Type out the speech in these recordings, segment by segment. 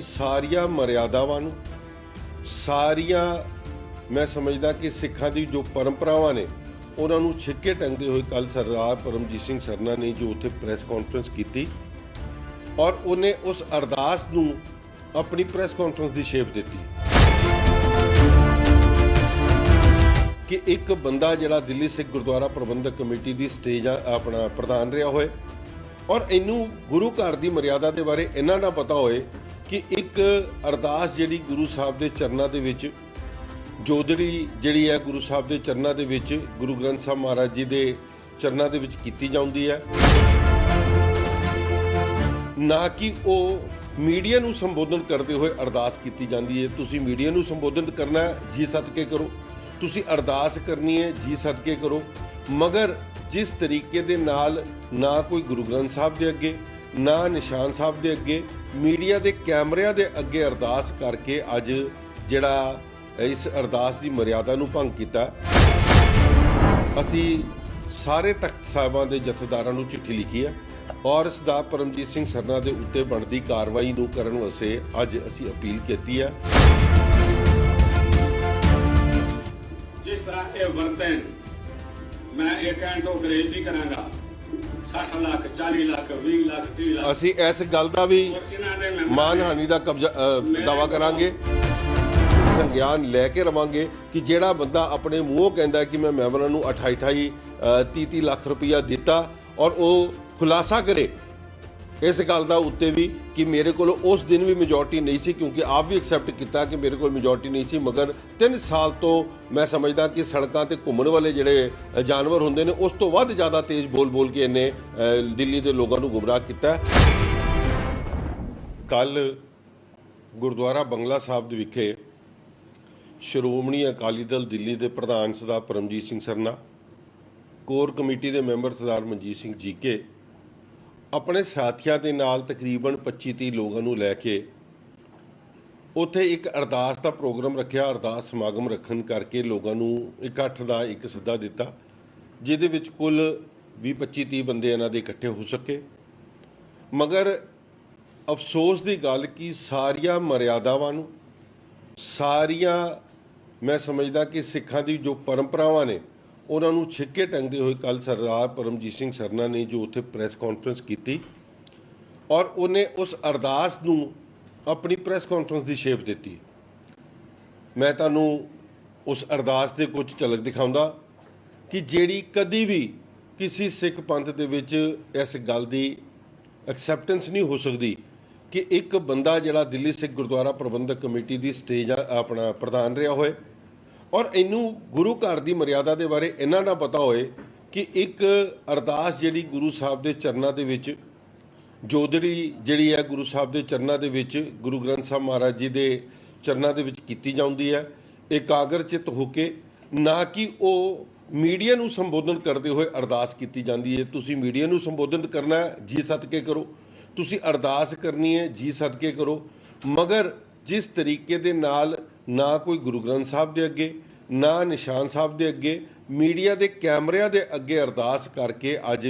ਸਾਰੀਆਂ ਮਰਿਆਦਾਵਾਂ ਨੂੰ, ਸਾਰੀਆਂ ਮੈਂ ਸਮਝਦਾ ਕਿ ਸਿੱਖਾਂ ਦੀ ਜੋ ਪਰੰਪਰਾਵਾਂ ਨੇ, ਉਹਨਾਂ ਨੂੰ ਛਿੱਕੇ ਟੰਗਦੇ ਹੋਏ ਕੱਲ ਸਰਦਾਰ ਪਰਮਜੀਤ ਸਿੰਘ ਸਰਨਾ ਨੇ ਜੋ ਉੱਥੇ ਪ੍ਰੈਸ ਕਾਨਫਰੰਸ ਕੀਤੀ ਔਰ ਉਹਨੇ ਉਸ ਅਰਦਾਸ ਨੂੰ ਆਪਣੀ ਪ੍ਰੈਸ ਕਾਨਫਰੰਸ ਦੀ ਸ਼ੇਪ ਦਿੱਤੀ। ਕਿ ਇੱਕ ਬੰਦਾ ਜਿਹੜਾ ਦਿੱਲੀ ਸਿੱਖ ਗੁਰਦੁਆਰਾ ਪ੍ਰਬੰਧਕ ਕਮੇਟੀ ਦੀ ਸਟੇਜ ਆ- ਆਪਣਾ ਪ੍ਰਧਾਨ ਰਿਹਾ ਹੋਏ ਔਰ ਇਹਨੂੰ ਗੁਰੂ ਘਰ ਦੀ ਮਰਿਆਦਾ ਦੇ ਬਾਰੇ ਇਹਨਾਂ ਨਾ ਪਤਾ ਹੋਏ ਕਿ ਇੱਕ ਅਰਦਾਸ ਜਿਹੜੀ ਗੁਰੂ ਸਾਹਿਬ ਦੇ ਚਰਨਾਂ ਦੇ ਵਿੱਚ ਜੋਦੜੀ ਜਿਹੜੀ ਹੈ ਗੁਰੂ ਸਾਹਿਬ ਦੇ ਚਰਨਾਂ ਦੇ ਵਿੱਚ ਗੁਰੂ ਗ੍ਰੰਥ ਸਾਹਿਬ ਮਹਾਰਾਜ ਜੀ ਦੇ ਚਰਨਾਂ ਦੇ ਵਿੱਚ ਕੀਤੀ ਜਾਂਦੀ ਹੈ। ਨਾ ਕਿ ਉਹ ਮੀਡੀਆ ਨੂੰ ਸੰਬੋਧਨ ਕਰਦੇ ਹੋਏ ਅਰਦਾਸ ਕੀਤੀ ਜਾਂਦੀ ਹੈ। ਤੁਸੀਂ ਮੀਡੀਆ ਨੂੰ ਸੰਬੋਧਨ ਕਰਨਾ ਹੈ, ਜੀ ਸਦਕੇ ਕਰੋ। ਤੁਸੀਂ ਅਰਦਾਸ ਕਰਨੀ ਹੈ ਜੀ ਸਦਕੇ ਕਰੋ। ਮਗਰ ਜਿਸ ਤਰੀਕੇ ਦੇ ਨਾਲ ਨਾ ਕੋਈ ਗੁਰੂ ਗ੍ਰੰਥ ਸਾਹਿਬ ਦੇ ਅੱਗੇ ਨਾ ਨਿਸ਼ਾਨ ਸਾਹਿਬ ਦੇ ਅੱਗੇ, ਮੀਡੀਆ ਦੇ ਕੈਮਰਿਆਂ ਦੇ ਅੱਗੇ ਅਰਦਾਸ ਕਰਕੇ ਅੱਜ ਜਿਹੜਾ ਇਸ ਅਰਦਾਸ ਦੀ ਮਰਿਆਦਾ ਨੂੰ ਭੰਗ ਕੀਤਾ। ਅਸੀਂ ਸਾਰੇ ਤਖਤ ਸਾਹਿਬਾਂ ਦੇ ਜਥੇਦਾਰਾਂ ਨੂੰ ਚਿੱਠੀ ਲਿਖੀ ਹੈ ਔਰ ਸਰਦਾਰ ਪਰਮਜੀਤ ਸਿੰਘ ਸਰਨਾ ਦੇ ਉੱਤੇ ਬਣਦੀ ਕਾਰਵਾਈ ਨੂੰ ਕਰਨ ਵਾਸਤੇ ਅੱਜ ਅਸੀਂ ਅਪੀਲ ਕੀਤੀ ਹੈ। ਜਿਸ ਤਰ੍ਹਾਂ ਇਹ ਵਰਤਨ ਮੈਂ ਇਹ ਕਹਿਣ ਤੋਂ ਗਰੇਜ ਨਹੀਂ ਕਰਾਂਗਾ 60 ਲੱਖ 40 ਲੱਖ 20 ਲੱਖ 30 ਲੱਖ। ਅਸੀਂ ਇਸ ਗੱਲ ਦਾ ਵੀ ਮਾਨਹਾਨੀ ਦਾ ਕਬਜ਼ਾ ਦਾਵਾ ਕਰਾਂਗੇ। ਸੰਗਿਆਨ ਲੈ ਕੇ ਰਵਾਂਗੇ ਕਿ ਜਿਹੜਾ ਬੰਦਾ ਆਪਣੇ ਮੂੰਹੋਂ ਕਹਿੰਦਾ ਕਿ ਮੈਂ ਮੈਂਬਰਾਂ ਨੂੰ 28 28 30 30 ਲੱਖ ਰੁਪਇਆ ਦਿੱਤਾ ਔਰ ਉਹ ਖੁਲਾਸਾ ਕਰੇ ਇਸ ਗੱਲ ਦਾ ਉੱਤੇ ਵੀ ਕਿ ਮੇਰੇ ਕੋਲ ਉਸ ਦਿਨ ਵੀ ਮੈਜੋਰਟੀ ਨਹੀਂ ਸੀ, ਕਿਉਂਕਿ ਆਪ ਵੀ ਐਕਸੈਪਟ ਕੀਤਾ ਕਿ ਮੇਰੇ ਕੋਲ ਮੈਜੋਰਟੀ ਨਹੀਂ ਸੀ, ਮਗਰ 3 ਸਾਲ ਤੋਂ ਮੈਂ ਸਮਝਦਾ ਕਿ ਸੜਕਾਂ ਤੇ ਘੁੰਮਣ ਵਾਲੇ ਜਿਹੜੇ ਜਾਨਵਰ ਹੁੰਦੇ ਨੇ, ਉਸ ਤੋਂ ਵੱਧ ਜ਼ਿਆਦਾ ਤੇਜ਼ ਬੋਲ ਬੋਲ ਕੇ ਇਹਨੇ ਦਿੱਲੀ ਦੇ ਲੋਕਾਂ ਨੂੰ ਗੁੰਮਰਾਹ ਕੀਤਾ। ਕੱਲ ਗੁਰਦੁਆਰਾ ਬੰਗਲਾ ਸਾਹਿਬ ਦੇ ਵਿਖੇ ਸ਼੍ਰੋਮਣੀ ਅਕਾਲੀ ਦਲ ਦਿੱਲੀ ਦੇ ਪ੍ਰਧਾਨ ਸਰਦਾਰ ਪਰਮਜੀਤ ਸਿੰਘ ਸਰਨਾ, ਕੋਰ ਕਮੇਟੀ ਦੇ ਮੈਂਬਰ ਸਰਦਾਰ ਮਨਜੀਤ ਸਿੰਘ ਜੀਕੇ ਆਪਣੇ ਸਾਥੀਆਂ ਦੇ ਨਾਲ ਤਕਰੀਬਨ 25-30 ਲੋਕਾਂ ਨੂੰ ਲੈ ਕੇ ਉੱਥੇ ਇੱਕ ਅਰਦਾਸ ਦਾ ਪ੍ਰੋਗਰਾਮ ਰੱਖਿਆ, ਅਰਦਾਸ ਸਮਾਗਮ ਰੱਖਣ ਕਰਕੇ ਲੋਕਾਂ ਨੂੰ ਇਕੱਠ ਦਾ ਇੱਕ ਸੱਦਾ ਦਿੱਤਾ, ਜਿਹਦੇ ਵਿੱਚ ਕੁੱਲ 20-25-30 ਬੰਦੇ ਇਹਨਾਂ ਦੇ ਇਕੱਠੇ ਹੋ ਸਕੇ। ਮਗਰ ਅਫਸੋਸ ਦੀ ਗੱਲ ਕਿ ਸਾਰੀਆਂ ਮਰਿਆਦਾਵਾਂ ਨੂੰ, ਸਾਰੀਆਂ, ਮੈਂ ਸਮਝਦਾ ਕਿ ਸਿੱਖਾਂ ਦੀ ਜੋ ਪਰੰਪਰਾਵਾਂ ਨੇ ਉਹਨਾਂ ਨੂੰ ਛਿੱਕੇ ਟੰਗਦੇ ਹੋਏ ਕੱਲ ਸਰਦਾਰ ਪਰਮਜੀਤ ਸਿੰਘ ਸਰਨਾ ਨੇ ਜੋ ਉੱਥੇ ਪ੍ਰੈਸ ਕਾਨਫਰੰਸ ਕੀਤੀ ਔਰ ਉਹਨੇ ਉਸ ਅਰਦਾਸ ਨੂੰ ਆਪਣੀ ਪ੍ਰੈਸ ਕਾਨਫਰੰਸ ਦੀ ਸ਼ੇਪ ਦਿੱਤੀ। ਮੈਂ ਤੁਹਾਨੂੰ ਉਸ ਅਰਦਾਸ ਦੇ ਕੁਝ ਝਲਕ ਦਿਖਾਉਂਦਾ ਕਿ ਜਿਹੜੀ ਕਦੀ ਵੀ ਕਿਸੇ ਸਿੱਖ ਪੰਥ ਦੇ ਵਿੱਚ ਇਸ ਗੱਲ ਦੀ ਐਕਸੈਪਟੈਂਸ ਨਹੀਂ ਹੋ ਸਕਦੀ ਕਿ ਇੱਕ ਬੰਦਾ ਜਿਹੜਾ ਦਿੱਲੀ ਸਿੱਖ ਗੁਰਦੁਆਰਾ ਪ੍ਰਬੰਧਕ ਕਮੇਟੀ ਦੀ ਸਟੇਜ ਆਪਣਾ ਪ੍ਰਧਾਨ ਰਿਹਾ ਹੋਏ ਔਰ ਇਹਨੂੰ ਗੁਰੂ ਘਰ ਦੀ ਮਰਿਆਦਾ ਦੇ ਬਾਰੇ ਇਹਨਾਂ ਨਾ ਪਤਾ ਹੋਏ ਕਿ ਇੱਕ ਅਰਦਾਸ ਜਿਹੜੀ ਗੁਰੂ ਸਾਹਿਬ ਦੇ ਚਰਨਾਂ ਦੇ ਵਿੱਚ ਜੋਦੜੀ ਜਿਹੜੀ ਹੈ ਗੁਰੂ ਸਾਹਿਬ ਦੇ ਚਰਨਾਂ ਦੇ ਵਿੱਚ ਗੁਰੂ ਗ੍ਰੰਥ ਸਾਹਿਬ ਮਹਾਰਾਜ ਜੀ ਦੇ ਚਰਨਾਂ ਦੇ ਵਿੱਚ ਕੀਤੀ ਜਾਂਦੀ ਹੈ ਇਕਾਗਰਚਿਤ ਹੋ ਕੇ ਨਾ ਕਿ ਉਹ ਮੀਡੀਆ ਨੂੰ ਸੰਬੋਧਨ ਕਰਦੇ ਹੋਏ ਅਰਦਾਸ ਕੀਤੀ ਜਾਂਦੀ ਹੈ। ਤੁਸੀਂ ਮੀਡੀਆ ਨੂੰ ਸੰਬੋਧਨ ਕਰਨਾ ਹੈ, ਜੀ ਸਦਕੇ ਕਰੋ। ਤੁਸੀਂ ਅਰਦਾਸ ਕਰਨੀ ਹੈ ਜੀ ਸਦਕੇ ਕਰੋ। ਮਗਰ ਜਿਸ ਤਰੀਕੇ ਦੇ ਨਾਲ ਨਾ ਕੋਈ ਗੁਰੂ ਗ੍ਰੰਥ ਸਾਹਿਬ ਦੇ ਅੱਗੇ, ਨਾ ਨਿਸ਼ਾਨ ਸਾਹਿਬ ਦੇ ਅੱਗੇ, ਮੀਡੀਆ ਦੇ ਕੈਮਰਿਆਂ ਦੇ ਅੱਗੇ ਅਰਦਾਸ ਕਰਕੇ ਅੱਜ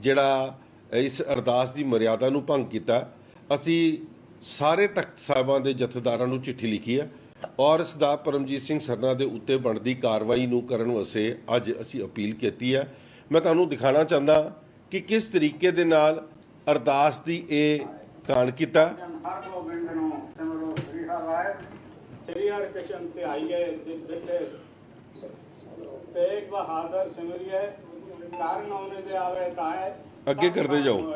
ਜਿਹੜਾ ਇਸ ਅਰਦਾਸ ਦੀ ਮਰਿਆਦਾ ਨੂੰ ਭੰਗ ਕੀਤਾ। ਅਸੀਂ ਸਾਰੇ ਤਖਤ ਸਾਹਿਬਾਂ ਦੇ ਜਥੇਦਾਰਾਂ ਨੂੰ ਚਿੱਠੀ ਲਿਖੀ ਹੈ ਔਰ ਸਰਦਾਰ ਪਰਮਜੀਤ ਸਿੰਘ ਸਰਨਾ ਦੇ ਉੱਤੇ ਬਣਦੀ ਕਾਰਵਾਈ ਨੂੰ ਕਰਨ ਵਾਸਤੇ ਅੱਜ ਅਸੀਂ ਅਪੀਲ ਕੀਤੀ ਹੈ ਮੈਂ ਤੁਹਾਨੂੰ ਦਿਖਾਣਾ ਚਾਹੁੰਦਾ ਕਿ ਕਿਸ ਤਰੀਕੇ ਦੇ ਨਾਲ ਅਰਦਾਸ ਦੀ ਇਹ ਕਾਣ ਕੀਤਾ ਹਰ ਗੋਬਿੰਦ ਨੂੰ ਸਿਮਰੋ ਸ੍ਰੀ ਹਰਿ ਹਰਿ ਕ੍ਰਿਸ਼ਨ ਤੇ ਆਈਏ ਜਿਸ ਬਿਤੇ ਤੇਗ ਬਹਾਦਰ ਸਿਮਰਿਏ ਕਾਰਨ ਉਹਨੇ ਦੇ ਆਵੇ ਤਾਏ ਅੱਗੇ ਕਰਦੇ ਜਾਓ।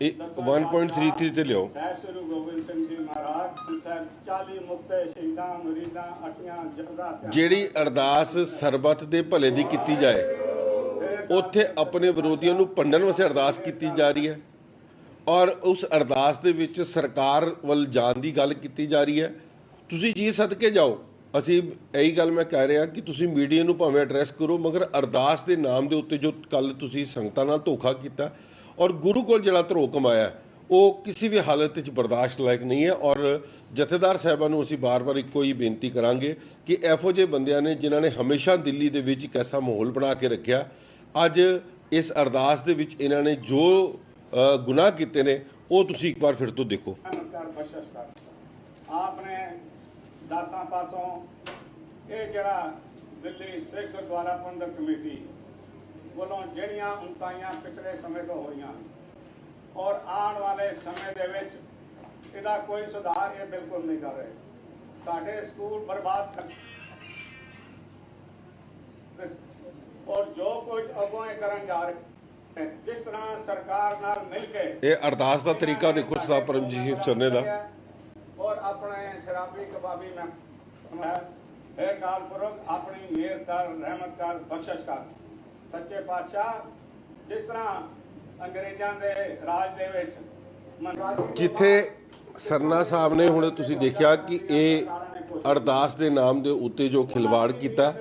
ਇਹ 1.33 ਤੇ ਲਿਓ ਸਾਹਿਬ ਸ੍ਰੀ ਗੋਬਿੰਦ ਸਿੰਘ ਜੀ ਮਹਾਰਾਜ ਸਾਹਿਬ 40 ਮੁਕਤੇ ਸ਼ਹੀਦਾਂ ਮਰੀਦਾਂ ਅਟੀਆਂ ਜਗਦਾ ਜਿਹੜੀ ਅਰਦਾਸ ਸਰਬੱਤ ਦੇ ਭਲੇ ਦੀ ਕੀਤੀ ਜਾਏ ਉੱਥੇ ਆਪਣੇ ਵਿਰੋਧੀਆਂ ਨੂੰ ਪੰਡਣ ਵਾਸਤੇ ਅਰਦਾਸ ਕੀਤੀ ਜਾ ਰਹੀ ਹੈ ਔਰ ਉਸ ਅਰਦਾਸ ਦੇ ਵਿੱਚ ਸਰਕਾਰ ਵੱਲ ਜਾਣ ਦੀ ਗੱਲ ਕੀਤੀ ਜਾ ਰਹੀ ਹੈ। ਤੁਸੀਂ ਜੀ ਸਦਕੇ ਜਾਓ। ਅਸੀਂ ਇਹੀ ਗੱਲ ਮੈਂ ਕਹਿ ਰਿਹਾ ਕਿ ਤੁਸੀਂ ਮੀਡੀਆ ਨੂੰ ਭਾਵੇਂ ਐਡਰੈਸ ਕਰੋ, ਮਗਰ ਅਰਦਾਸ ਦੇ ਨਾਮ ਦੇ ਉੱਤੇ ਜੋ ਕੱਲ ਤੁਸੀਂ ਸੰਗਤਾਂ ਨਾਲ ਧੋਖਾ ਕੀਤਾ ਔਰ ਗੁਰੂ ਕੋਲ ਜਿਹੜਾ ਧਰੋ ਕਮਾਇਆ, ਉਹ ਕਿਸੇ ਵੀ ਹਾਲਤ ਵਿੱਚ ਬਰਦਾਸ਼ਤ ਲਾਇਕ ਨਹੀਂ ਹੈ ਔਰ ਜਥੇਦਾਰ ਸਾਹਿਬਾਂ ਨੂੰ ਅਸੀਂ ਬਾਰ-ਬਾਰ ਇੱਕੋ ਹੀ ਬੇਨਤੀ ਕਰਾਂਗੇ ਕਿ ਇਹੋ ਜਿਹੇ ਬੰਦਿਆਂ ਨੇ ਜਿਨ੍ਹਾਂ ਨੇ ਹਮੇਸ਼ਾ ਦਿੱਲੀ ਦੇ ਵਿੱਚ ਇੱਕ ਐਸਾ ਮਾਹੌਲ ਬਣਾ ਕੇ ਰੱਖਿਆ, ਅੱਜ ਇਸ ਅਰਦਾਸ ਦੇ ਵਿੱਚ ਇਹਨਾਂ ਨੇ ਜੋ ਗੁਨਾਹ ਕੀਤੇ ਨੇ, ਉਹ ਤੁਸੀਂ ਇੱਕ ਵਾਰ ਫਿਰ ਤੋਂ ਦੇਖੋ। ਆਪਨੇ ਦਾਸਾਂ ਪਾਸੋਂ ਇਹ ਜਿਹੜਾ ਦਿੱਲੀ ਸਿੱਖ ਗੁਰਦੁਆਰਾ ਪ੍ਰਬੰਧਕ ਕਮੇਟੀ ਵੱਲੋਂ ਜਿਹੜੀਆਂ ਉਨਤਾਈਆਂ ਪਿਛਲੇ ਸਮੇਂ ਤੋਂ ਹੋਈਆਂ ਔਰ ਆਉਣ ਵਾਲੇ ਸਮੇਂ ਦੇ ਵਿੱਚ ਇਹਦਾ ਕੋਈ ਸੁਧਾਰ ਇਹ ਬਿਲਕੁਲ ਨਹੀਂ ਕਰ ਰਹੇ। ਸਾਡੇ ਸਕੂਲ ਬਰਬਾਦ ਔਰ ਜੋ ਕੁਝ ਅੱਗੋਂ ਕਰਨ ਜਾ ਰਹੇ ਜਿਸ ਤਰ੍ਹਾਂ ਸਰਕਾਰ ਨਾਲ ਮਿਲ ਕੇ ਇਹ ਅਰਦਾਸ ਦਾ ਤਰੀਕਾ ਦੇਖੋ, ਸਰਦਾਰ ਪਰਮਜੀਤ ਸਿੰਘ ਸਰਨੇ ਦਾ। ਔਰ ਆਪਣੇ ਸ਼ਰਾਬੀ ਕਬਾਬੀ ਮੈਂ ਹੈ ਕਾਲ ਆਪਣੀ ਮਿਹਰ ਕਰ, ਰਹਿਮਤ ਕਰ, ਬਖਸ਼ਿਸ਼ ਕਰ। ਸੱਚੇ ਪਾਤਸ਼ਾਹ, ਜਿਸ ਤਰ੍ਹਾਂ ਅੰਗਰੇਜ਼ਾਂ ਦੇ ਰਾਜ ਦੇ ਵਿੱਚ ਜਿੱਥੇ ਸਰਨਾ ਸਾਹਿਬ ਨੇ ਹੁਣ ਤੁਸੀਂ ਦੇਖਿਆ ਕਿ ਇਹ ਅਰਦਾਸ ਦੇ ਨਾਮ ਦੇ ਉੱਤੇ ਜੋ ਖਿਲਵਾੜ ਕੀਤਾ,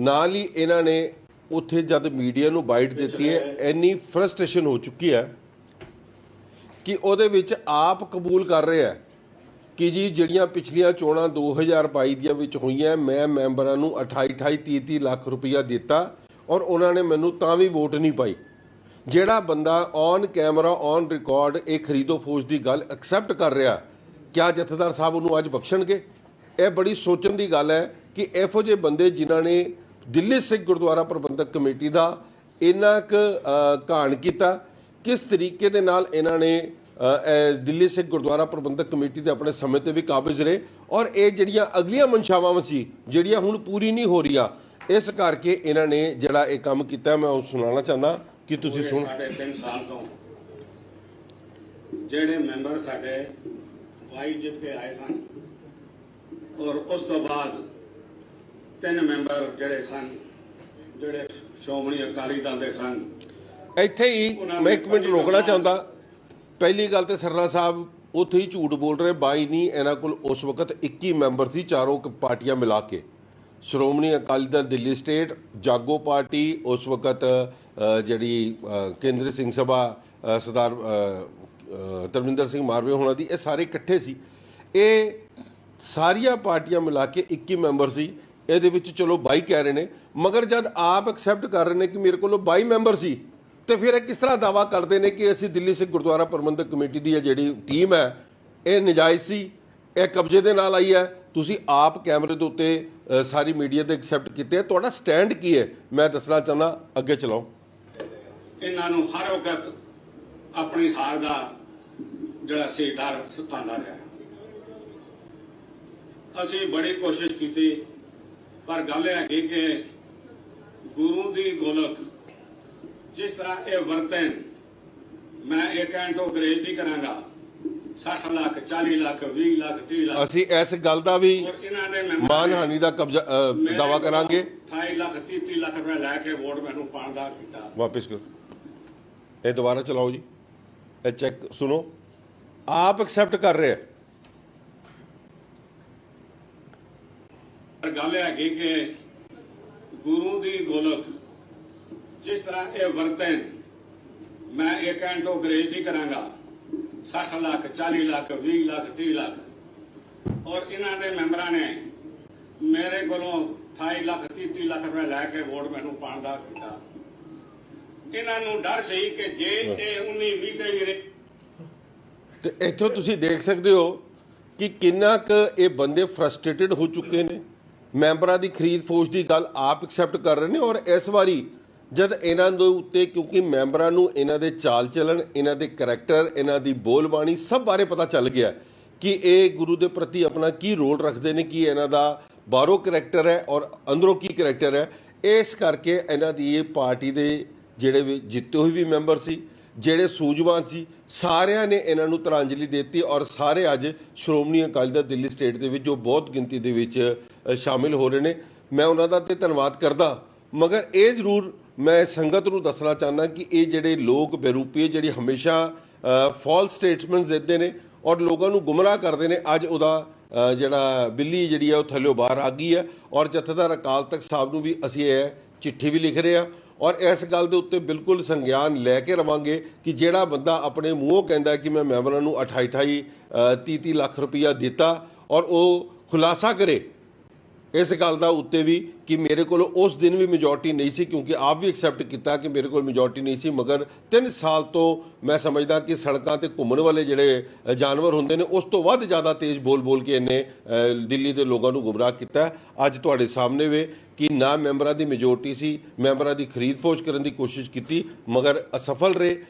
ਨਾਲ ਹੀ ਇਹਨਾਂ ਨੇ ਉੱਥੇ ਜਦ ਮੀਡੀਆ ਨੂੰ ਬਾਈਟ ਦਿੱਤੀ ਹੈ, ਇੰਨੀ ਫਰਸਟ੍ਰੇਸ਼ਨ ਹੋ ਚੁੱਕੀ ਹੈ ਕਿ ਉਹਦੇ ਵਿੱਚ ਆਪ ਕਬੂਲ ਕਰ ਰਿਹਾ ਹੈ ਕਿ ਜੀ ਜਿਹੜੀਆਂ ਪਿਛਲੀਆਂ ਚੋਣਾਂ 2022 ਦੀਆਂ ਵਿੱਚ ਹੋਈਆਂ ਮੈਂ ਮੈਂਬਰਾਂ ਨੂੰ 28 28 30 30 ਲੱਖ ਰੁਪਇਆ ਦਿੱਤਾ ਔਰ ਉਹਨਾਂ ਨੇ ਮੈਨੂੰ ਤਾਂ ਵੀ ਵੋਟ ਨਹੀਂ ਪਾਈ। ਜਿਹੜਾ ਬੰਦਾ ਔਨ ਕੈਮਰਾ ਔਨ ਰਿਕਾਰਡ ਇਹ ਖਰੀਦੋ ਫੌਜ ਦੀ ਗੱਲ ਐਕਸੈਪਟ ਕਰ ਰਿਹਾ ਕਿਆ ਜਥੇਦਾਰ ਸਾਹਿਬ ਉਹਨੂੰ ਅੱਜ ਬਖਸ਼ਣਗੇ? ਇਹ ਬੜੀ ਸੋਚਣ ਦੀ ਗੱਲ ਹੈ ਕਿ ਇਹੋ ਜਿਹੇ ਬੰਦੇ ਜਿਨ੍ਹਾਂ ਨੇ ਦਿੱਲੀ ਸਿੱਖ ਗੁਰਦੁਆਰਾ ਪ੍ਰਬੰਧਕ ਕਮੇਟੀ ਦਾ ਇੰਨਾ ਕੁ ਅ, ਘਾਣ ਕੀਤਾ ਕਿਸ ਤਰੀਕੇ ਦੇ ਨਾਲ ਇਹਨਾਂ ਨੇ ਦਿੱਲੀ ਸਿੱਖ ਗੁਰਦੁਆਰਾ ਪ੍ਰਬੰਧਕ ਕਮੇਟੀ ਦੇ ਆਪਣੇ ਸਮੇਂ ਤੇ ਵੀ ਕਾਬਜ਼ ਰਹੇ ਔਰ ਇਹ ਜਿਹੜੀਆਂ ਅਗਲੀਆਂ ਮਨਸ਼ਾਵਾਂ ਸੀ, ਜਿਹੜੀਆਂ ਹੁਣ ਪੂਰੀ ਨਹੀਂ ਹੋ ਰਹੀਆਂ, ਇਸ ਕਰਕੇ ਇਹਨਾਂ ਨੇ ਜਿਹੜਾ ਇਹ ਕੰਮ ਕੀਤਾ, ਮੈਂ ਉਹ ਸੁਣਾਉਣਾ ਚਾਹੁੰਦਾ ਕਿ ਤੁਸੀਂ ਸੁਣ। ਸਾਡੇ 3 ਸਾਲ ਤੋਂ ਜਿਹੜੇ ਮੈਂਬਰ ਸਾਡੇ ਵਾਈ ਜਿੱਤ ਕੇ ਆਏ ਸਨ ਔਰ ਉਸ ਤੋਂ ਬਾਅਦ ਤਿੰਨ ਮੈਂਬਰ ਜਿਹੜੇ ਸਨ, ਜਿਹੜੇ ਸ਼੍ਰੋਮਣੀ ਅਕਾਲੀ ਦਲ ਦੇ ਸਨ ਇੱਥੇ ਹੀ ਮੈਂ ਇੱਕ ਮਿੰਟ ਰੋਕਣਾ ਚਾਹੁੰਦਾ। ਪਹਿਲੀ ਗੱਲ ਤੇ ਸਰਨਾ ਸਾਹਿਬ, ਉੱਥੇ ਹੀ ਝੂਠ ਬੋਲ ਰਹੇ, ਬਾਈ ਨਹੀਂ, ਇਹਨਾਂ ਕੋਲ ਉਸ ਵਕਤ 21 ਮੈਂਬਰ ਸੀ, ਚਾਰੋਂ ਪਾਰਟੀਆਂ ਮਿਲਾ ਕੇ। ਸ਼੍ਰੋਮਣੀ ਅਕਾਲੀ ਦਲ ਦਿੱਲੀ ਸਟੇਟ, ਜਾਗੋ ਪਾਰਟੀ, ਉਸ ਵਕਤ ਜਿਹੜੀ ਕੇਂਦਰੀ ਸਿੰਘ ਸਭਾ ਸਰਦਾਰ ਤਰਵਿੰਦਰ ਸਿੰਘ ਮਾਰਵੇ ਹੋਣਾ ਦੀ, ਇਹ ਸਾਰੇ ਇਕੱਠੇ ਸੀ। ਇਹ ਸਾਰੀਆਂ ਪਾਰਟੀਆਂ ਮਿਲਾ ਕੇ 21 ਮੈਂਬਰ ਸੀ। ਇਹਦੇ ਵਿੱਚ ਚਲੋ 22 ਕਹਿ ਰਹੇ ਨੇ, ਮਗਰ ਜਦ ਆਪ ਐਕਸੈਪਟ ਕਰ ਰਹੇ ਨੇ ਕਿ ਮੇਰੇ ਕੋਲੋਂ 22 ਮੈਂਬਰ ਸੀ ਤੇ ਫਿਰ ਇਹ ਕਿਸ ਤਰ੍ਹਾਂ ਦਾਵਾ ਕਰਦੇ ਨੇ ਕਿ ਅਸੀਂ ਦਿੱਲੀ ਸਿੱਖ ਗੁਰਦੁਆਰਾ ਪ੍ਰਬੰਧਕ ਕਮੇਟੀ ਦੀ ਇਹ ਜਿਹੜੀ ਟੀਮ ਹੈ, ਇਹ ਨਜਾਇਜ਼ ਸੀ, ਇਹ ਕਬਜ਼ੇ ਦੇ ਨਾਲ ਆਈ ਹੈ। ਤੁਸੀਂ ਆਪ ਕੈਮਰੇ ਦੇ ਉੱਤੇ ਸਾਰੀ ਮੀਡੀਆ ਤੇ ਐਕਸੈਪਟ ਕੀਤੇ ਤੁਹਾਡਾ ਸਟੈਂਡ ਕੀ ਹੈ? ਮੈਂ ਦੱਸਣਾ ਚਾਹੁੰਦਾ, ਅੱਗੇ ਚਲਾਓ। ਇਹਨਾਂ ਨੂੰ ਹਰ ਵਕਤ ਆਪਣੀ ਹਾਰ ਦਾ ਜਿਹੜਾ ਸੀ ਡਰ ਸਤਾਉਂਦਾ ਰਿਹਾ। ਅਸੀਂ ਬੜੀ ਕੋਸ਼ਿਸ਼ ਕੀਤੀ, ਪਰ ਗੱਲ ਇਹ ਹੈਗੀ ਕਿ ਗੁਰੂ ਦੀ ਗੋਲਕ ਜਿਸ ਤਰ੍ਹਾਂ ਇਹ ਵਰਤਨ ਮੈਂ ਇਹ ਕਹਿਣ ਤੋਂ ਗਰੇਜ ਨਹੀਂ ਕਰਾਂਗਾ। 60 ਲੱਖ 40 ਲੱਖ 20 ਲੱਖ 30 ਲੱਖ। ਅਸੀਂ ਇਸ ਗੱਲ ਦਾ ਵੀ ਔਰ ਇਹਨਾਂ ਦੇ ਮੈਂਬਰਾਂ ਮਾਨਹਾਨੀ ਦਾ ਕਬਜ਼ਾ ਅ, ਮੇਰੇ ਦਾਵਾ ਕੋਲੋਂ ਕਰਾਂਗੇ। 28 ਲੱਖ 30 30 ਲੱਖ ਰੁਪਏ ਲੈ ਕੇ ਵੋਟ ਮੈਨੂੰ ਪਾਉਣ ਦਾ ਕੀਤਾ। ਵਾਪਸ ਕਰੋ। ਇਹ ਦੁਬਾਰਾ ਚਲਾਓ ਜੀ। ਇਹ ਚੈੱਕ ਸੁਣੋ। ਆਪ ਐਕਸੈਪਟ ਕਰ ਰਹੇ। ਹੈ ਪਰ ਗੱਲ ਇਹ ਹੈਗੀ ਕਿ ਗੁਰੂ ਦੀ ਗੋਲਕ ਜਿਸ ਤਰ੍ਹਾਂ ਇਹ ਵਰਤਨ ਮੈਂ ਇਹ ਕਹਿਣ ਤੋਂ ਗਰੇਜ ਨਹੀਂ ਕਰਾਂਗਾ। 60 ਲੱਖ 40 ਲੱਖ 20 ਲੱਖ 30 ਲੱਖ। ਔਰ ਇਹਨਾਂ ਦੇ ਮੈਂਬਰਾਂ ਨੇ ਮੇਰੇ ਕੋਲੋਂ 28 ਲੱਖ 30 30 ਲੱਖ ਰੁਪਏ ਲੈ ਕੇ ਵੋਟ ਮੈਨੂੰ ਪਾਉਣ ਦਾ ਕੀਤਾ। ਇਹਨਾਂ ਨੂੰ ਡਰ ਸੀ ਕਿ ਜੇ ਇਹ 19 20 ਤੇ ਵੀ ਰਹੇ ਤੇ ਇੱਥੋਂ ਤੁਸੀਂ ਦੇਖ ਸਕਦੇ ਹੋ ਕਿ ਕਿੰਨਾ ਕੁ ਇਹ ਬੰਦੇ ਫਰਸਟ੍ਰੇਟਡ ਹੋ ਚੁੱਕੇ ਨੇ। ਮੈਂਬਰਾਂ ਦੀ ਖਰੀਦ ਫੋਜ ਦੀ ਗੱਲ ਆਪ ਐਕਸੈਪਟ ਕਰ ਰਹੇ ਨੇ ਔਰ ਇਸ ਵਾਰੀ ਜਦ ਇਹਨਾਂ ਦੇ ਉੱਤੇ, ਕਿਉਂਕਿ ਮੈਂਬਰਾਂ ਨੂੰ ਇਹਨਾਂ ਦੇ ਚਾਲ ਚੱਲਣ, ਇਹਨਾਂ ਦੇ ਕੈਰੈਕਟਰ, ਇਹਨਾਂ ਦੀ ਬੋਲਬਾਣੀ ਸਭ ਬਾਰੇ ਪਤਾ ਚੱਲ ਗਿਆ ਕਿ ਇਹ ਗੁਰੂ ਦੇ ਪ੍ਰਤੀ ਆਪਣਾ ਕੀ ਰੋਲ ਰੱਖਦੇ ਨੇ, ਕੀ ਇਹਨਾਂ ਦਾ ਬਾਹਰੋਂ ਕੈਰੈਕਟਰ ਹੈ ਔਰ ਅੰਦਰੋਂ ਕੀ ਕੈਰੈਕਟਰ ਹੈ। ਇਸ ਕਰਕੇ ਇਹਨਾਂ ਦੀ ਇਹ ਪਾਰਟੀ ਦੇ ਜਿਹੜੇ ਵੀ ਜਿੱਤੇ ਹੋਏ ਵੀ ਮੈਂਬਰ ਸੀ, ਜਿਹੜੇ ਸੂਝਵਾਨ ਸੀ, ਸਾਰਿਆਂ ਨੇ ਇਹਨਾਂ ਨੂੰ ਤਰਾਂਜਲੀ ਦਿੱਤੀ ਔਰ ਸਾਰੇ ਅੱਜ ਸ਼੍ਰੋਮਣੀ ਅਕਾਲੀ ਦਲ ਦਿੱਲੀ ਸਟੇਟ ਦੇ ਵਿੱਚ ਜੋ ਬਹੁਤ ਗਿਣਤੀ ਦੇ ਵਿੱਚ ਸ਼ਾਮਿਲ ਹੋ ਰਹੇ ਨੇ। ਮੈਂ ਉਹਨਾਂ ਦਾ ਤੇ ਧੰਨਵਾਦ ਕਰਦਾ, ਮਗਰ ਇਹ ਜ਼ਰੂਰ ਮੈਂ ਸੰਗਤ ਨੂੰ ਦੱਸਣਾ ਚਾਹੁੰਦਾ ਕਿ ਇਹ ਜਿਹੜੇ ਲੋਕ ਬੇਰੂਪੀ ਜਿਹੜੀ ਹਮੇਸ਼ਾ ਫਾਲਸ ਸਟੇਟਮੈਂਟਸ ਦਿੰਦੇ ਨੇ ਔਰ ਲੋਕਾਂ ਨੂੰ ਗੁੰਮਰਾਹ ਕਰਦੇ ਨੇ, ਅੱਜ ਉਹਦਾ ਜਿਹੜਾ ਬਿੱਲੀ ਜਿਹੜੀ ਹੈ ਉਹ ਥੱਲੇ ਬਾਹਰ ਆ ਗਈ ਹੈ ਔਰ ਜਥੇਦਾਰ ਅਕਾਲ ਤਖਤ ਸਾਹਿਬ ਨੂੰ ਵੀ ਅਸੀਂ ਇਹ ਚਿੱਠੀ ਵੀ ਲਿਖ ਰਹੇ ਹਾਂ ਔਰ ਇਸ ਗੱਲ ਦੇ ਉੱਤੇ ਬਿਲਕੁਲ ਸੰਗਿਆਨ ਲੈ ਕੇ ਰਵਾਂਗੇ ਕਿ ਜਿਹੜਾ ਬੰਦਾ ਆਪਣੇ ਮੂੰਹੋਂ ਕਹਿੰਦਾ ਕਿ ਮੈਂ ਮੈਂਬਰਾਂ ਨੂੰ 28 28 30 30 ਲੱਖ ਰੁਪਇਆ ਦਿੱਤਾ ਔਰ ਉਹ ਖੁਲਾਸਾ ਕਰੇ ਇਸ ਗੱਲ ਦਾ ਉੱਤੇ ਵੀ ਕਿ ਮੇਰੇ ਕੋਲ ਉਸ ਦਿਨ ਵੀ ਮੈਜੋਰਟੀ ਨਹੀਂ ਸੀ, ਕਿਉਂਕਿ ਆਪ ਵੀ ਐਕਸੈਪਟ ਕੀਤਾ ਕਿ ਮੇਰੇ ਕੋਲ ਮੈਜੋਰਟੀ ਨਹੀਂ ਸੀ, ਮਗਰ 3 ਸਾਲ ਤੋਂ ਮੈਂ ਸਮਝਦਾ ਕਿ ਸੜਕਾਂ ਤੇ ਘੁੰਮਣ ਵਾਲੇ ਜਿਹੜੇ ਜਾਨਵਰ ਹੁੰਦੇ ਨੇ, ਉਸ ਤੋਂ ਵੱਧ ਜ਼ਿਆਦਾ ਤੇਜ਼ ਬੋਲ ਬੋਲ ਕੇ ਇਹਨੇ ਦਿੱਲੀ ਦੇ ਲੋਕਾਂ ਨੂੰ ਗੁੰਮਰਾਹ ਕੀਤਾ। ਅੱਜ ਤੁਹਾਡੇ ਸਾਹਮਣੇ ਵੇ ਕਿ ਨਾ ਮੈਂਬਰਾਂ ਦੀ ਮੈਜੋਰਟੀ ਸੀ, ਮੈਂਬਰਾਂ ਦੀ ਖਰੀਦ ਫੋਸ਼ ਕਰਨ ਦੀ ਕੋਸ਼ਿਸ਼ ਕੀਤੀ, ਮਗਰ ਅਸਫਲ ਰਹੇ।